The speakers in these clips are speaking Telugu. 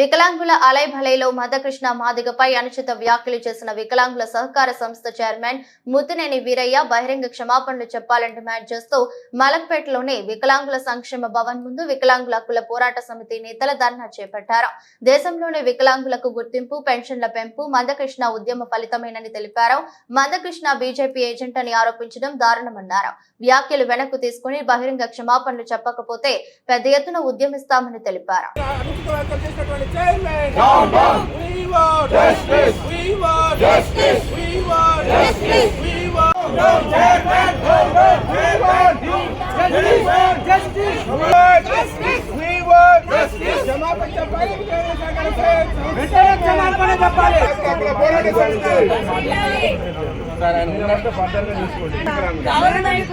వికలాంగుల అలైభలైలో మదకృష్ణ మాదిగపై అనుచిత వ్యాఖ్యలు చేసిన వికలాంగుల సహకార సంస్థ చైర్మన్ ముత్తినేని వీరయ్య బహిరంగ క్షమాపణలు చెప్పాలని డిమాండ్ చేస్తూ మలక్పేటలోని వికలాంగుల సంక్షేమ భవన్ ముందు వికలాంగుల హక్కుల పోరాట సమితి నేతల ధర్నా చేపట్టారు. దేశంలోని వికలాంగులకు గుర్తింపు పెన్షన్ల పెంపు మందకృష్ణ ఉద్యమ ఫలితమేనని తెలిపారు. మందకృష్ణ బీజేపీ ఏజెంట్ అని ఆరోపించడం దారుణమన్నారు. వ్యాఖ్యలు వెనక్కు తీసుకుని బహిరంగ క్షమాపణలు చెప్పకపోతే పెద్ద ఎత్తున ఉద్యమిస్తామని తెలిపారు. వ్యాఖ్యలు చేసినటువంటి chairman We want justice. We want justice. We want justice. We want chairman. We want justice. We want justice. We want justice. క్షమాపణ చెప్పాలి వెంటనే క్షమాపణ చెప్పాలి అక్కడ పోరాట సమితి గవర్నమెంట్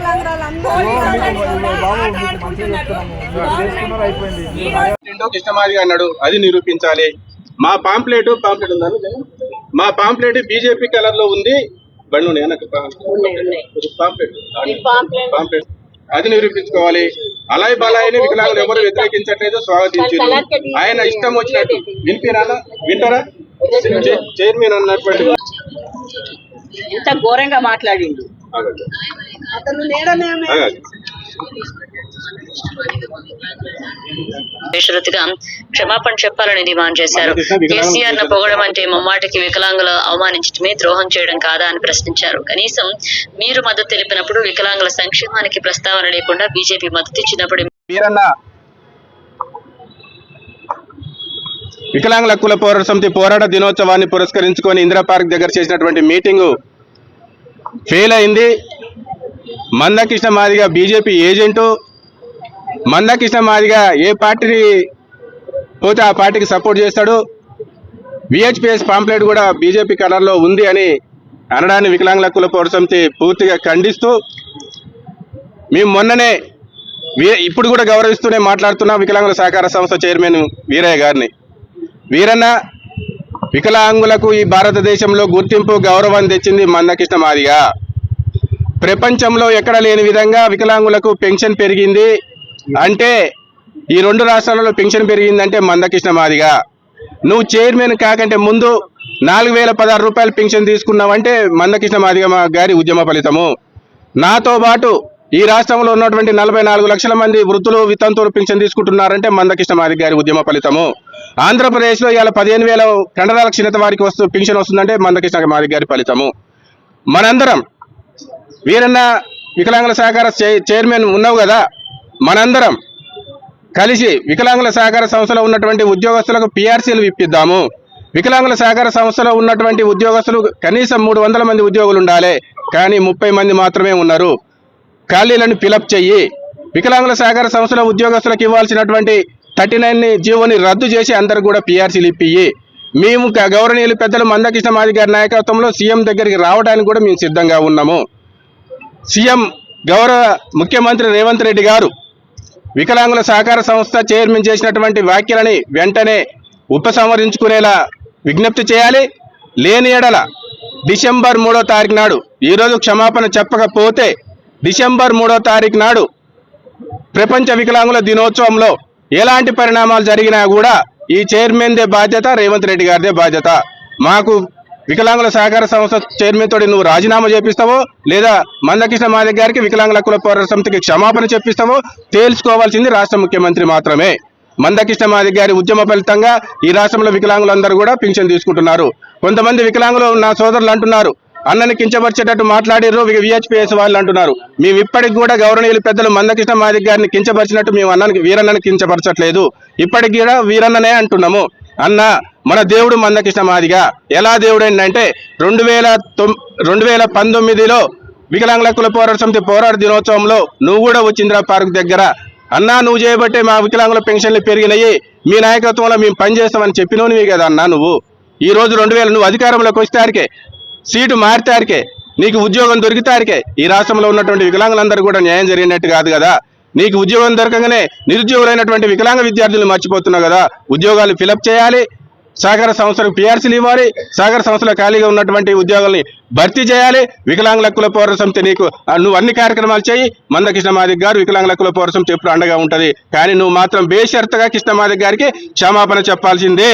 ఏంటో కృష్ణమాదిగా అన్నాడు అది నిరూపించాలి. మా పాంప్లెట్ పాంప్లెట్ ఉందా మా పాంప్లెట్ బీజేపీ కలర్లో ఉంది బండి ఉన్నాయి పాంప్లెట్. పాంప్లెట్. అది నిరూపించుకోవాలి. అలాయ్ బలాయిని వికలాంగులు ఎవరు వ్యతిరేకించట్లేదు స్వాగతించారు. ఆయన ఇష్టం వచ్చినట్టు. వినిపిరా వింటారా? చైర్మన్ అన్నటువంటి ఇంత ఘోరంగా మాట్లాడిండు. ఆగండి. అతను క్షమాపణ చెప్పాలని డిమాండ్ చేశారు. కేసీఆర్ను పొగడం అంటే ముమ్మాటికి వికలాంగుల అవమానించడమే ద్రోహం చేయడం కాదా అని ప్రశ్నించారు. కనీసం మీరు మద్దతు తెలిపినప్పుడు వికలాంగుల సంక్షేమానికి ప్రస్తావన లేకుండా బీజేపీ మద్దతు ఇచ్చినప్పుడు వికలాంగుల హక్కుల పోరాట సమితి పోరాట దినోత్సవాన్ని పురస్కరించుకొని ఇందిరా పార్క్ దగ్గర చేసినటువంటి మీటింగు ఫెయిల్ అయింది. మందకృష్ణ మాదిగా బీజేపీ ఏజెంటు మందకృష్ణ మాదిగా ఏ పార్టీని పోతే ఆ పార్టీకి సపోర్ట్ చేస్తాడు. విహెచ్పిఎస్ పాంప్లెట్ కూడా బీజేపీ కలర్లో ఉంది అని అనడాన్ని వికలాంగుల కుల పౌరసమితి పూర్తిగా ఖండిస్తూ మేము మొన్ననే వీ- ఇప్పుడు కూడా గౌరవిస్తూనే మాట్లాడుతున్నాం వికలాంగుల సహకార సంస్థ చైర్మన్ వీరయ్య గారిని. వీరన్న వికలాంగులకు ఈ భారతదేశంలో గుర్తింపు గౌరవం తెచ్చింది మందకృష్ణ మాదిగా. ప్రపంచంలో ఎక్కడ లేని విధంగా వికలాంగులకు పెన్షన్ పెరిగింది అంటే ఈ రెండు రాష్ట్రాలలో పెన్షన్ పెరిగిందంటే మందకృష్ణ మాదిగా. నువ్వు చైర్మన్ కాకంటే ముందు నాలుగు వేల పదహారు రూపాయలు పెన్షన్ తీసుకున్నావంటే మందకృష్ణ మాదిగా మా గారి ఉద్యమ ఫలితము. నాతో పాటు ఈ రాష్ట్రంలో ఉన్నటువంటి నలభై నాలుగు లక్షల మంది వృద్ధులు వితంతువులు పెన్షన్ తీసుకుంటున్నారంటే మందకృష్ణ మాదిగ గారి ఉద్యమ ఫలితము. ఆంధ్రప్రదేశ్లో ఇవాళ పదిహేను వేల కండరాల క్షీణత వారికి వస్తూ పెన్షన్ వస్తుందంటే మందకృష్ణ మాదిగ గారి ఫలితము. మనందరం వీరన్న వికలాంగుల సహకార చైర్మన్ ఉన్నావు కదా? మనందరం కలిసి వికలాంగుల సహకార సంస్థలో ఉన్నటువంటి ఉద్యోగస్తులకు పిఆర్సీలు ఇప్పిద్దాము. వికలాంగుల సహకార సంస్థలో ఉన్నటువంటి ఉద్యోగస్తులు కనీసం మూడు వందల మంది ఉద్యోగులు ఉండాలి కానీ ముప్పై మంది మాత్రమే ఉన్నారు. ఖాళీలను ఫిలప్ చెయ్యి. వికలాంగుల సహకార సంస్థల ఉద్యోగస్తులకు ఇవ్వాల్సినటువంటి థర్టీ నైన్ జీవోని రద్దు చేసి అందరు కూడా పిఆర్సీలు ఇప్పియి మేము గ- గౌరవనీయులు పెద్దలు మందకృష్ణ మాది గారి నాయకత్వంలో సీఎం దగ్గరికి రావడానికి కూడా మేము సిద్ధంగా ఉన్నాము. సీఎం గౌరవ ముఖ్యమంత్రి రేవంత్ రెడ్డి గారు వికలాంగుల సహకార సంస్థ చైర్మన్ చేసినటువంటి వ్యాఖ్యలని వెంటనే ఉపసంహరించుకునేలా విజ్ఞప్తి చేయాలి. లేని ఎడల డిసెంబర్ మూడో తారీఖు నాడు ఈరోజు క్షమాపణ చెప్పకపోతే డిసెంబర్ మూడో తారీఖు నాడు ప్రపంచ వికలాంగుల దినోత్సవంలో ఎలాంటి పరిణామాలు జరిగినా కూడా ఈ చైర్మన్దే బాధ్యత రేవంత్ రెడ్డి గారిదే బాధ్యత. మాకు వికలాంగుల సహకార సంస్థ చైర్మన్ తోటి నువ్వు రాజీనామా చేపిస్తావో లేదా మందకృష్ణ మాదిగ గారికి వికలాంగుల కుల పోరాట సమితికి క్షమాపణ చెప్పిస్తావో తేల్చుకోవాల్సింది రాష్ట్ర ముఖ్యమంత్రి మాత్రమే. మందకృష్ణ మాదిగ గారి ఉద్యమ ఫలితంగా ఈ రాష్ట్రంలో వికలాంగులందరూ కూడా పింఛన్ తీసుకుంటున్నారు. కొంతమంది వికలాంగులు నా సోదరులు అంటున్నారు. అన్నని కించపరిచేటట్టు మాట్లాడిర్రు విహెచ్పిఎస్ వాళ్ళు అంటున్నారు. మేము ఇప్పటికి కూడా గౌరవనీయులు పెద్దలు మందకృష్ణ మాదిక్ గారిని కించపరిచినట్టు మేము అన్నకి వీరన్నని కించపరచట్లేదు. ఇప్పటికి కూడా వీరన్ననే అంటున్నాము. అన్న మన దేవుడు మందకృష్ణ మాదిగా ఎలా దేవుడు ఏంటంటే రెండు వేల తొమ్ రెండు వేల పంతొమ్మిదిలో వికలాంగుల పోరాట సమితి పోరాట దినోత్సవంలో నువ్వు కూడా వచ్చిందిరా పార్క్ దగ్గర. అన్నా నువ్వు చేయబట్టే మా వికలాంగుల పెన్షన్లు పెరిగినాయి. మీ నాయకత్వంలో మేము పనిచేస్తామని చెప్పినోనివి కదా అన్నా నువ్వు. ఈ రోజు రెండు వేల నువ్వు అధికారంలోకి వస్తారికే సీటు మారితారికే నీకు ఉద్యోగం దొరికితారికే ఈ రాష్ట్రంలో ఉన్నటువంటి వికలాంగులందరూ కూడా న్యాయం జరిగినట్టు కాదు కదా. నీకు ఉద్యోగం దొరకగానే నిరుద్యోగులైనటువంటి వికలాంగ విద్యార్థులు మర్చిపోతున్నావు కదా. ఉద్యోగాలు ఫిలప్ చేయాలి సహకార సంస్థలకు పీఆర్సీలు ఇవ్వాలి సహకార సంస్థలో ఖాళీగా ఉన్నటువంటి ఉద్యోగాల్ని భర్తీ చేయాలి. వికలాంగుల హక్కుల పోరాట సమితి నీకు ఆ, నువ్వు అన్ని కార్యక్రమాలు చేయి. మంద కృష్ణమాదిక్ గారు వికలాంగుల హక్కుల పోరాట సమితి ఎప్పుడు అండగా ఉంటుంది. కానీ నువ్వు మాత్రం బేషరతుగా కృష్ణమాదిక్ గారికి క్షమాపణ చెప్పాల్సిందే.